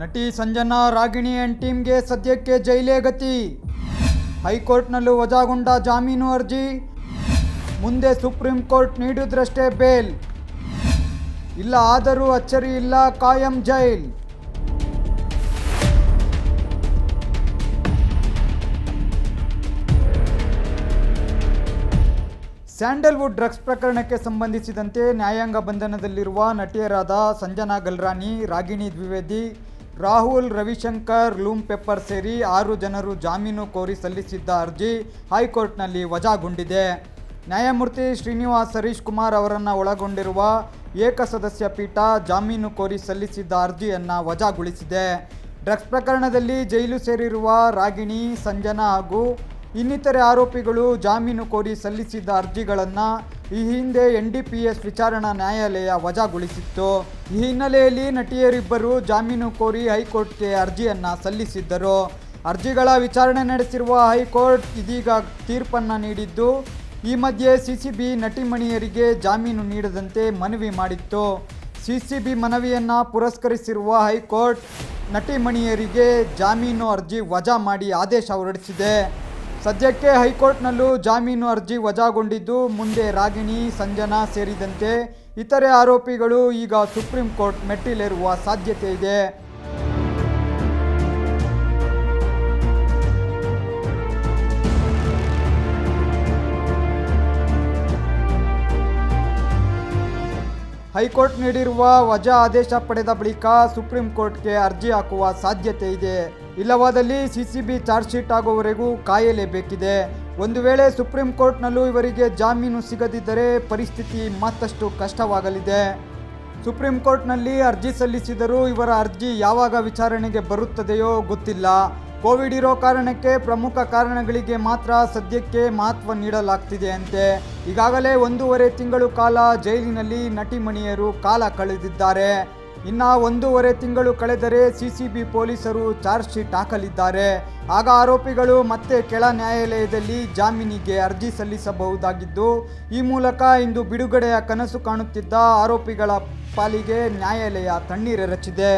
ನಟಿ ಸಂಜನಾ ರಾಗಿಣಿ ಅಂಡ್ ಟೀಮ್ಗೆ ಸದ್ಯಕ್ಕೆ ಜೈಲೇ ಗತಿ. ಹೈಕೋರ್ಟ್ನಲ್ಲೂ ವಜಾಗೊಂಡ ಜಾಮೀನು ಅರ್ಜಿ. ಮುಂದೆ ಸುಪ್ರೀಂ ಕೋರ್ಟ್ ನೀಡಿದ್ರಷ್ಟೇ ಬೇಲ್ ಇಲ್ಲ ಆದರೂ ಅಚ್ಚರಿ ಇಲ್ಲ, ಕಾಯಂ ಜೈಲ್. ಸ್ಯಾಂಡಲ್ವುಡ್ ಡ್ರಗ್ಸ್ ಪ್ರಕರಣಕ್ಕೆ ಸಂಬಂಧಿಸಿದಂತೆ ನ್ಯಾಯಾಂಗ ಬಂಧನದಲ್ಲಿರುವ ನಟಿಯರಾದ ಸಂಜನಾ ಗಲ್ರಾನಿ, ರಾಗಿಣಿ ದ್ವಿವೇದಿ ರಾಹುಲ್, ರವಿಶಂಕರ್ ಲೂಮ್ ಪೆಪ್ಪರ್ ಸೇರಿ ಆರು ಜನರು ಜಾಮೀನು ಕೋರಿ ಸಲ್ಲಿಸಿದ್ದ ಅರ್ಜಿ ಹೈಕೋರ್ಟ್ನಲ್ಲಿ ವಜಾಗೊಂಡಿದೆ. ನ್ಯಾಯಮೂರ್ತಿ ಶ್ರೀನಿವಾಸ್ ಹರೀಶ್ ಕುಮಾರ್ ಅವರನ್ನು ಒಳಗೊಂಡಿರುವ ಏಕಸದಸ್ಯ ಪೀಠ ಜಾಮೀನು ಕೋರಿ ಸಲ್ಲಿಸಿದ್ದ ಅರ್ಜಿಯನ್ನು ವಜಾಗೊಳಿಸಿದೆ. ಡ್ರಗ್ಸ್ ಪ್ರಕರಣದಲ್ಲಿ ಜೈಲು ಸೇರಿರುವ ರಾಗಿಣಿ, ಸಂಜನಾ ಹಾಗೂ ಇನ್ನಿತರೆ ಆರೋಪಿಗಳು ಜಾಮೀನು ಕೋರಿ ಸಲ್ಲಿಸಿದ್ದ ಅರ್ಜಿಗಳನ್ನು ಈ ಹಿಂದೆ ಎನ್ ಡಿ ಪಿ ಎಸ್ ವಿಚಾರಣಾ ನ್ಯಾಯಾಲಯ ವಜಾಗೊಳಿಸಿತ್ತು. ಈ ಹಿನ್ನೆಲೆಯಲ್ಲಿ ನಟಿಯರಿಬ್ಬರು ಜಾಮೀನು ಕೋರಿ ಹೈಕೋರ್ಟ್ಗೆ ಅರ್ಜಿಯನ್ನು ಸಲ್ಲಿಸಿದ್ದರು. ಅರ್ಜಿಗಳ ವಿಚಾರಣೆ ನಡೆಸಿರುವ ಹೈಕೋರ್ಟ್ ಇದೀಗ ತೀರ್ಪನ್ನು ನೀಡಿದ್ದು, ಈ ಮಧ್ಯೆ ಸಿಸಿಬಿ ನಟಿಮಣಿಯರಿಗೆ ಜಾಮೀನು ನೀಡದಂತೆ ಮನವಿ ಮಾಡಿತ್ತು. ಸಿಸಿಬಿ ಮನವಿಯನ್ನು ಪುರಸ್ಕರಿಸಿರುವ ಹೈಕೋರ್ಟ್ ನಟಿಮಣಿಯರಿಗೆ ಜಾಮೀನು ಅರ್ಜಿ ವಜಾ ಮಾಡಿ ಆದೇಶ ಹೊರಡಿಸಿದೆ. ಸದ್ಯಕ್ಕೆ ಹೈಕೋರ್ಟ್ನಲ್ಲೂ ಜಾಮೀನು ಅರ್ಜಿ ವಜಾಗೊಂಡಿದ್ದು, ಮುಂದೆ ರಾಗಿಣಿ, ಸಂಜನಾ ಸೇರಿದಂತೆ ಇತರೆ ಆರೋಪಿಗಳು ಈಗ ಸುಪ್ರೀಂ ಕೋರ್ಟ್ ಮೆಟ್ಟಿಲೇರುವ ಸಾಧ್ಯತೆ ಇದೆ. ಹೈಕೋರ್ಟ್ ನೀಡಿರುವ ವಜಾ ಆದೇಶ ಪಡೆದ ಬಳಿಕ ಸುಪ್ರೀಂ ಕೋರ್ಟ್ಗೆ ಅರ್ಜಿ ಹಾಕುವ ಸಾಧ್ಯತೆ ಇದೆ. ಇಲ್ಲವಾದಲ್ಲಿ ಸಿಸಿಬಿ ಚಾರ್ಜ್ ಶೀಟ್ ಆಗುವವರೆಗೂ ಕಾಯಲೇಬೇಕಿದೆ. ಒಂದು ವೇಳೆ ಸುಪ್ರೀಂ ಕೋರ್ಟ್ನಲ್ಲೂ ಇವರಿಗೆ ಜಾಮೀನು ಸಿಗದಿದ್ದರೆ ಪರಿಸ್ಥಿತಿ ಮತ್ತಷ್ಟು ಕಷ್ಟವಾಗಲಿದೆ. ಸುಪ್ರೀಂ ಕೋರ್ಟ್ನಲ್ಲಿ ಅರ್ಜಿ ಸಲ್ಲಿಸಿದರೂ ಇವರ ಅರ್ಜಿ ಯಾವಾಗ ವಿಚಾರಣೆಗೆ ಬರುತ್ತದೆಯೋ ಗೊತ್ತಿಲ್ಲ. ಕೋವಿಡ್ ಇರೋ ಕಾರಣಕ್ಕೆ ಪ್ರಮುಖ ಕಾರಣಗಳಿಗೆ ಮಾತ್ರ ಸದ್ಯಕ್ಕೆ ಮಹತ್ವ ನೀಡಲಾಗ್ತಿದೆ ಅಂತೆ. ಈಗಾಗಲೇ ಒಂದೂವರೆ ತಿಂಗಳು ಕಾಲ ಜೈಲಿನಲ್ಲಿ ನಟಿಮಣಿಯರು ಕಾಲ ಕಳೆದಿದ್ದಾರೆ. ಇನ್ನ ಒಂದೂವರೆ ತಿಂಗಳು ಕಳೆದರೆ ಸಿಸಿಬಿ ಪೊಲೀಸರು ಚಾರ್ಜ್ ಶೀಟ್ ಹಾಕಲಿದ್ದಾರೆ. ಆಗ ಆರೋಪಿಗಳು ಮತ್ತೆ ಕೆಳ ನ್ಯಾಯಾಲಯದಲ್ಲಿ ಜಾಮೀನಿಗೆ ಅರ್ಜಿ ಸಲ್ಲಿಸಬಹುದಾಗಿದ್ದು, ಈ ಮೂಲಕ ಇಂದು ಬಿಡುಗಡೆಯ ಕನಸು ಕಾಣುತ್ತಿದ್ದ ಆರೋಪಿಗಳ ಪಾಲಿಗೆ ನ್ಯಾಯಾಲಯ ತಣ್ಣೀರೆರಚಿದೆ.